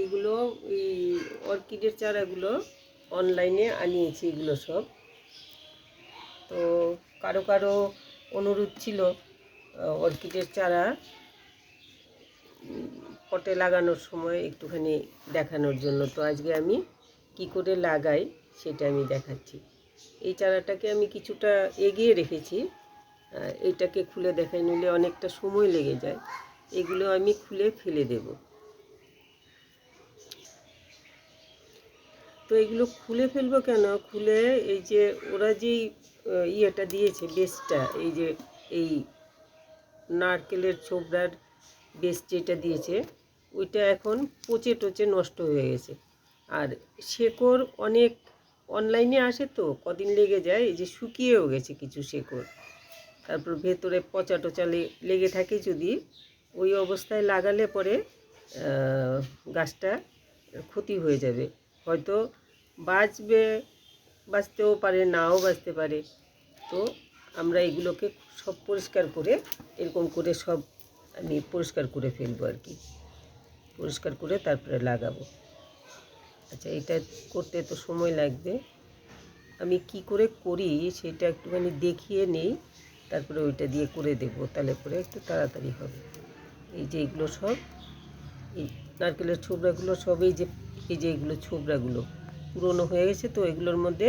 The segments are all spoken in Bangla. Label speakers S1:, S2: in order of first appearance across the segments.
S1: এইগুলো এই অর্কিডের চারাগুলো অনলাইনে আনিয়েছি এগুলো সব। তো কারও কারও অনুরোধ ছিল অর্কিডের চারা পটে লাগানোর সময় একটুখানি দেখানোর জন্য। তো আজকে আমি কি করে লাগাই সেটা আমি দেখাচ্ছি। এই চারাটাকে আমি কিছুটা এগিয়ে রেখেছি এটাকে খুলে দেখাই নিলে অনেকটা সময় লেগে যায়। এগুলো আমি খুলে ফেলে দেব। তো এগুলো খুলে ফেলব কেন? খুলে এই যে ওরা যেই ইয়েটা দিয়েছে বেসটা, এই যে এই নারকেলের ছোবড়ার বেস যেটা দিয়েছে, ওইটা এখন পচে টচে নষ্ট হয়ে গেছে। আর শেকড় অনেক অনলাইনে আসে তো, কদিন লেগে যায়, এই যে শুকিয়েও গেছে কিছু শেকড়। তারপর ভেতরে পচা টচা লেগে থাকে যদি, ওই অবস্থায় লাগালে পরে গাছটা ক্ষতি হয়ে যাবে। হয়তো বাঁচবে, বাঁচতেও পারে, নাও বাঁচতে পারে। তো আমরা এগুলোকে সব পরিষ্কার করে, এরকম করে সব আমি পরিষ্কার করে ফেলব আর কি। পরিষ্কার করে তারপরে লাগাবো। আচ্ছা এটা করতে তো সময় লাগবে। আমি কি করে করি সেটা একটুখানি দেখিয়ে নেই, তারপরে ওইটা দিয়ে করে দেবো, তাহলে পরে একটু তাড়াতাড়ি হবে। এই যে এগুলো সব, এই নারকেলের ছোবড়াগুলো সবই যে এই যে এগুলো ছোবড়াগুলো, পুরনো হয়ে গেছে তো এগুলোর মধ্যে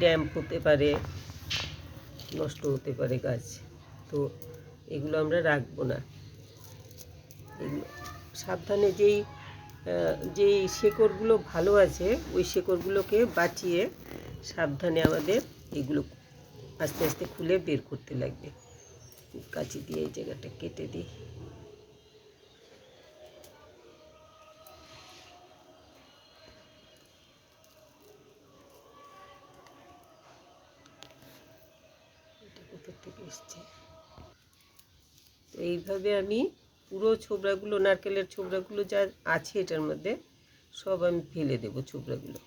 S1: ড্যাম্প হতে পারে, নষ্ট হতে পারে গাছ। তো এগুলো আমরা রাখব না। এগুলো সাবধানে যেই যেই শেকড়গুলো ভালো আছে, ওই শেকড়গুলোকে বাঁচিয়ে সাবধানে আমাদের এগুলো আস্তে আস্তে খুলে বের করতে লাগবে। কাঁচি দিয়ে এই জায়গাটা কেটে দিই এটা কোথা থেকে এসছে তো এইভাবে আমি পুরো ছোবড়াগুলো, নারকেলের ছোবড়াগুলো যা আছে এটার মধ্যে, সব আমি ফেলে দেবো ছোবড়াগুলো।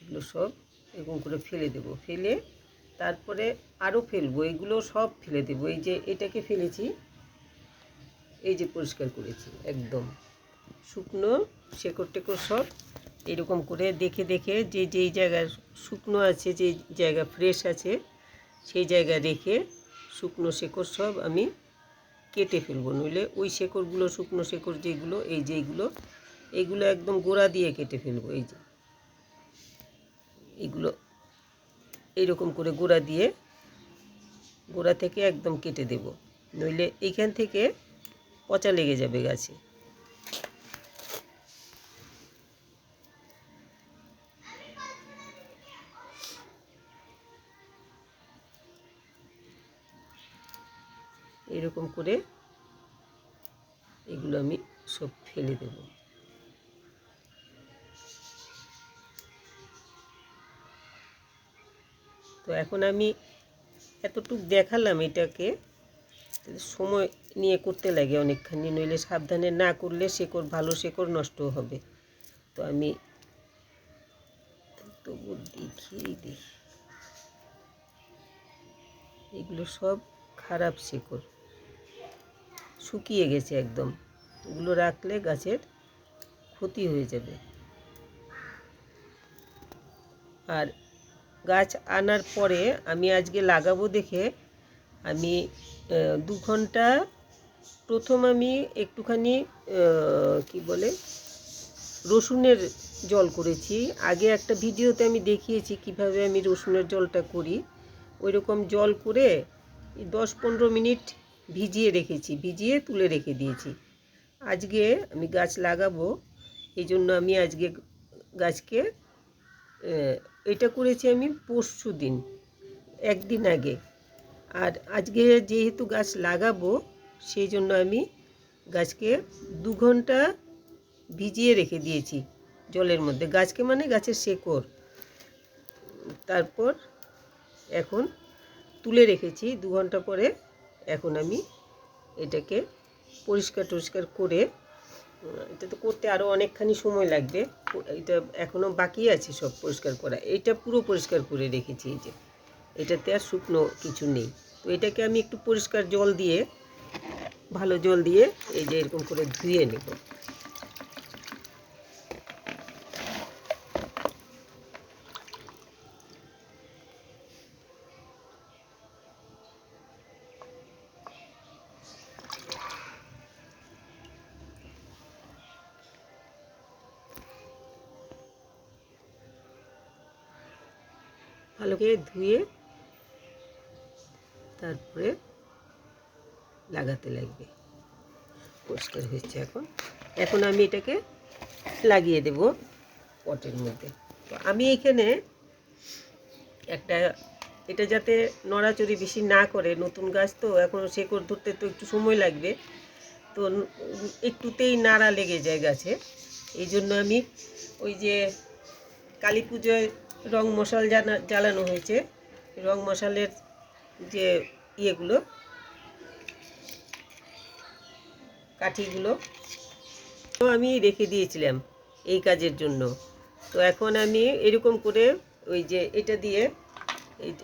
S1: এগুলো সব এরকম করে ফেলে দেবো। ফেলে তারপরে আরও ফেলব, এগুলো সব ফেলে দেবো। এই যে এটাকে ফেলেছি, এই যে পরিষ্কার করেছি, একদম। শুকনো শেকড় টেকড় সব এরকম করে দেখে দেখে যে যেই জায়গায় শুকনো আছে যে জায়গা ফ্রেশ আছে সেই জায়গায় রেখে শুকনো শেকড় সব আমি কেটে ফেলব। নইলে ওই শেকড়গুলো, শুকনো শেকড় যেগুলো, এই যেইগুলো এইগুলো একদম গোড়া দিয়ে কেটে ফেলব, এই যে। এগুলো এইরকম করে গোড়া দিয়ে, গোড়া থেকে একদম কেটে দেব। নইলে এইখান থেকে পচা লেগে যাবে গাছে। এরকম করে এগুলো আমি সব ফেলে দেব। তো এখন আমি এতটুক দেখালাম এটাকে সময় নিয়ে করতে লাগে অনেকখানি, নইলে সাবধানে না করলে শেকড় ভালো শেকড় নষ্ট হবে। তো আমি তবু দেখিয়েই দিই। এগুলো সব খারাপ শেকড়। শুকিয়ে গেছে একদম। এগুলো রাখলে গাছের ক্ষতি হয়ে যাবে। আর গাছ আনার পরে আমি আজকে লাগাবো দেখে আমি দু ঘণ্টা প্রথম আমি একটুখানি কি বলে, রসুনের জল করেছি। আগে একটা ভিডিওতে আমি দেখিয়েছি কীভাবে আমি রসুনের জলটা করি। ওই রকম জল করে দশ পনেরো মিনিট ভিজিয়ে রেখেছি, ভিজিয়ে তুলে রেখে দিয়েছি। আজকে আমি গাছ লাগাবো এই জন্য আমি আজকে গাছকে এটা করেছি আমি পরশু দিন, একদিন আগে। আর আজকে যেহেতু গাছ লাগাবো সেই জন্য আমি গাছকে দু ঘণ্টা ভিজিয়ে রেখে দিয়েছি জলের মধ্যে। গাছকে মানে গাছের শেকড়। তারপর এখন তুলে রেখেছি, দু ঘণ্টা পরে এখন আমি এটাকে পরিষ্কার টরিষ্কার করে এটা তো করতে আরও অনেকখানি সময় লাগবে। এটা এখনও বাকি আছে সব পরিষ্কার করা। এটা পুরো পরিষ্কার করে রেখেছি এই যে। এটাতে আর শুকনো কিছু নেই। তো এটাকে আমি একটু পরিষ্কার জল দিয়ে, ভালো জল দিয়ে এই যে এরকম করে ধুয়ে নেব। ভালো করে ধুয়ে তারপরে লাগাতে লাগবে। পরিষ্কার হয়েছে এখন। এখন আমি এটাকে লাগিয়ে দেব পটের মধ্যে। তো আমি এখানে একটা এটা যাতে নড়াচড়ি বেশি না করে, নতুন গাছ তো এখন শেকড় ধরতে তো একটু সময় লাগবে। তো একটুতেই নাড়া লেগে যায় গাছে। এই জন্য আমি ওই যে কালী পুজোয় রং মশাল জ্বালানো হয়েছে। রং মশালের যে ইয়েগুলো কাঠিগুলো তো আমি রেখে দিয়েছিলাম এই কাজের জন্য। তো এখন আমি এরকম করে ওই যে এটা দিয়ে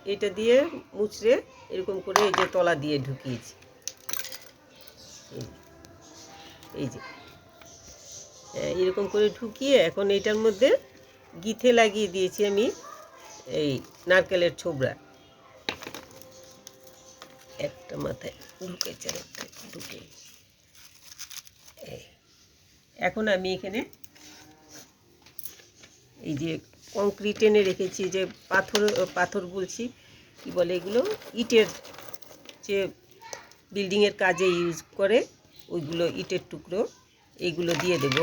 S1: এটা দিয়ে মুচড়ে এরকম করে এই যে তলা দিয়ে ঢুকিয়েছি। এই যে- এই যে হ্যাঁ, এরকম করে ঢুকিয়ে এখন এটার মধ্যে গিথে লাগিয়ে দিয়েছি আমি এই নারকেলের ছোবড়া। একটা মাথায় ঢুকেছে একটা ঢুকে। এখন আমি এখানে এই যে কংক্রিট এনে রেখেছি, যে পাথর পাথর বলছি, কি বলে এগুলো? ইটের যে বিল্ডিংয়ের কাজে ইউজ করে, ওইগুলো ইটের টুকরো, এইগুলো দিয়ে দেব।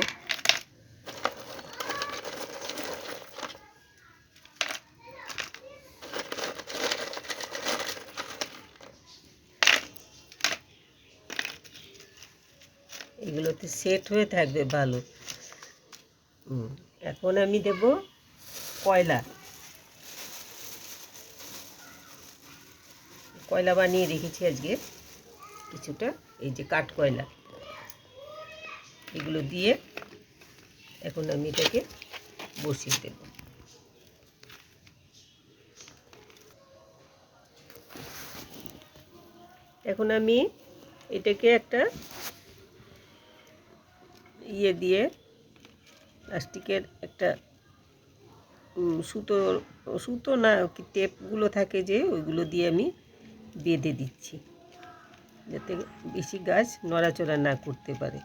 S1: এগুলোতে সেট হয়ে থাকবে ভালো। এখন আমি দেব কয়লা। কয়লা বানিয়ে রেখেছি আজকে, কিছুটা, এই যে কাঠ কয়লা। এগুলো দিয়ে এখন আমি এটাকে বসিয়ে দেব। এখন আমি এটাকে একটা ইয়ে দিয়ে প্লাস্টিকের একটা সুতো সুতো না, কি টেপগুলো থাকে যে, ওইগুলো দিয়ে আমি বেঁধে দিচ্ছি। যাতে বেশি গাছ নড়াচড়া না করতে পারে।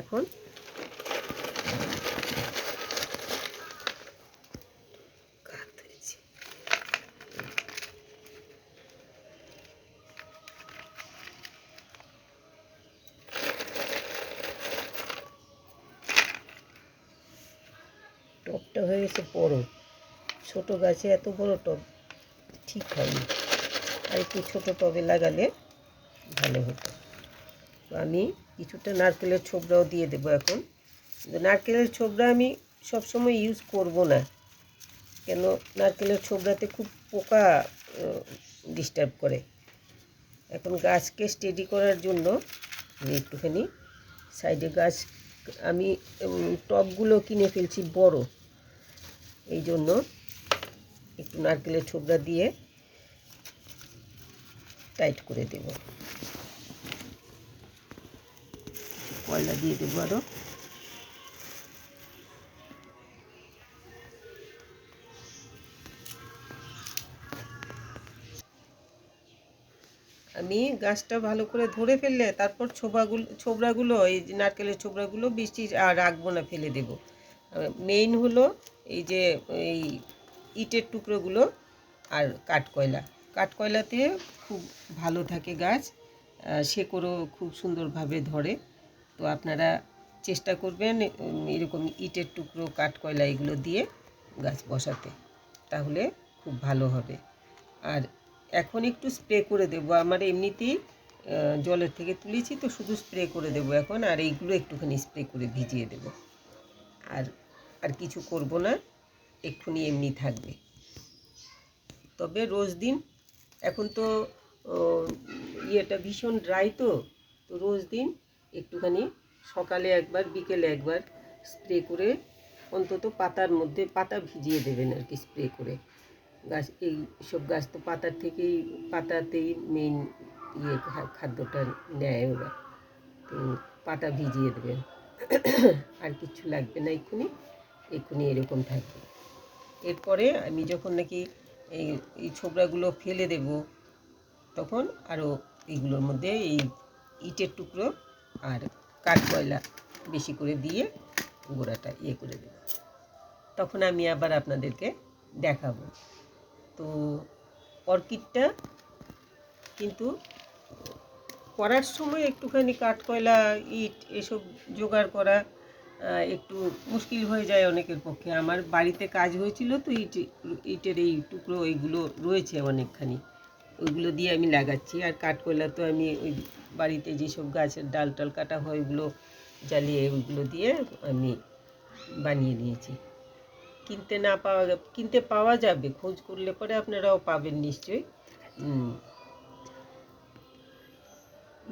S1: এখন হয়ে গেছে বড়। ছোট গাছে এত বড় টব ঠিক হয়নি। আর একটু ছোটো টবে লাগালে ভালো হতো। আমি কিছুটা নারকেলের ছোবড়াও দিয়ে দেবো এখন। নারকেলের ছোবড়া আমি সবসময় ইউজ করব না। কেন? নারকেলের ছোবড়াতে খুব পোকা ডিস্টার্ব করে। এখন গাছকে স্টেডি করার জন্য আমি একটুখানি সাইডে গাছ আমি টবগুলো কিনে ফেলছি বড়। এই জন্য একটু নারকেলের ছোবড়া দিয়ে টাইট করে দেব। কয়লা দিয়ে দেবো আরও আমি গাছটা ভালো করে ধরে ফেললে তারপর ছোবাগুলো ছোবড়াগুলো, এই নারকেলের ছোবড়াগুলো বৃষ্টি আর রাখব না, ফেলে দেবো। মেইন হলো এই যে, এই ইটের টুকরোগুলো আর কাঠকয়লা। কাঠকয়লাতে খুব ভালো থাকে গাছ শেকড়ও খুব সুন্দরভাবে ধরে। তো আপনারা চেষ্টা করবেন এরকম ইটের টুকরো, কাঠকয়লা এগুলো দিয়ে গাছ বসাতে। তাহলে খুব ভালো হবে। আর এখন একটু স্প্রে করে দেবো। আমার এমনিতেই জলের থেকে তুলেছি, তো শুধু স্প্রে করে দেবো এখন। আর এইগুলো একটুখানি স্প্রে করে ভিজিয়ে দেবো। আর আর কিছু করব না, এক্ষুনি এমনি থাকবে। তবে রোজ দিন, এখন তো ইয়েটা ভীষণ ড্রাই তো তো রোজ দিন একটুখানি সকালে একবার, বিকেলে একবার স্প্রে করে অন্তত পাতার মধ্যে পাতা ভিজিয়ে দেবেন আর কি স্প্রে করে। গাছ, এই সব গাছ তো পাতার থেকেই, পাতাতেই মেইন ইয়ে খাদ্যটা নেয় ওরা। তো পাতা ভিজিয়ে দেবেন। আর কিছু লাগবে না এক্ষুনি। এক্ষুনি এরকম থাকবে। এরপরে আমি যখন নাকি এই এই ছোবড়াগুলো ফেলে দেব, তখন আরও এইগুলোর মধ্যে এই ইটের টুকরো আর কাঠ কয়লা বেশি করে দিয়ে গোড়াটা ইয়ে করে দেব। তখন আমি আবার আপনাদেরকে দেখাবো। তো অর্কিডটা কিন্তু করার সময় একটুখানি কাঠকয়লা, ইট এসব জোগাড় করা একটু মুশকিল হয়ে যায় অনেকের পক্ষে। আমার বাড়িতে কাজ হয়েছিল তো ইট, ইটের এই টুকরো এইগুলো রয়েছে অনেকখানি। ওইগুলো দিয়ে আমি লাগাচ্ছি। আর কাঠকয়লা তো আমি ওই বাড়িতে যেসব গাছের ডাল টাল কাটা হয় ওইগুলো জ্বালিয়ে ওইগুলো দিয়ে আমি বানিয়ে নিয়েছি। কিনতে না পাওয়া, কিনতে পাওয়া যাবে, খোঁজ করলে পরে আপনারাও পাবেন নিশ্চয়ই।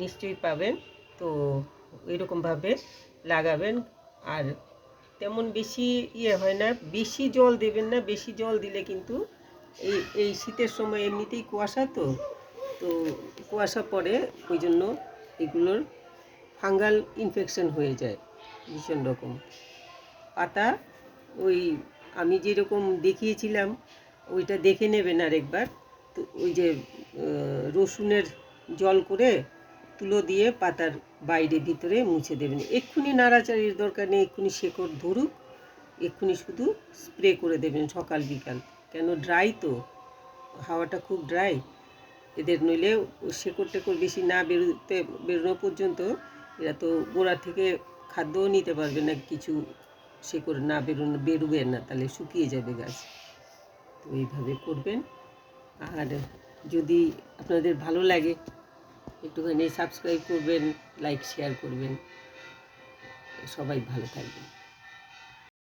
S1: নিশ্চয়ই পাবেন। তো এরকমভাবে লাগাবেন। আর তেমন বেশি ইয়ে হয় না, বেশি জল দেবেন না, বেশি জল দিলে কিন্তু এই এই শীতের সময় এমনিতেই কুয়াশা তো। তো কুয়াশা পড়ে, ওই জন্য এগুলোর ফাঙ্গাল ইনফেকশন হয়ে যায় ভীষণ রকম। পাতা, ওই আমি যেরকম দেখিয়েছিলাম, ওইটা দেখে নেবেন আরেকবার। তো ওই যে রসুনের জল করে তুলো দিয়ে পাতার বাইরে ভিতরে মুছে দেবেন। এক্ষুনি নাড়াচাড়ির দরকার নেই, এক্ষুনি শেকড় ধরুক, এক্ষুনি শুধু স্প্রে করে দেবেন সকাল বিকাল। কেন ড্রাই তো, হাওয়াটা খুব ড্রাই। এদের নইলে শেকড় টেকড় বেশি না বেরোতে, বেরোনো পর্যন্ত এরা তো গোড়া থেকে খাদ্যও নিতে পারবে না, কিছু শেকড় না বেরোনো, বেরোবে না, তাহলে শুকিয়ে যাবে গাছ। তো এইভাবে করবেন। আর যদি আপনাদের ভালো লাগে একটুখানি সাবস্ক্রাইব করবেন লাইক শেয়ার করবেন। সবাই ভালো থাকবেন।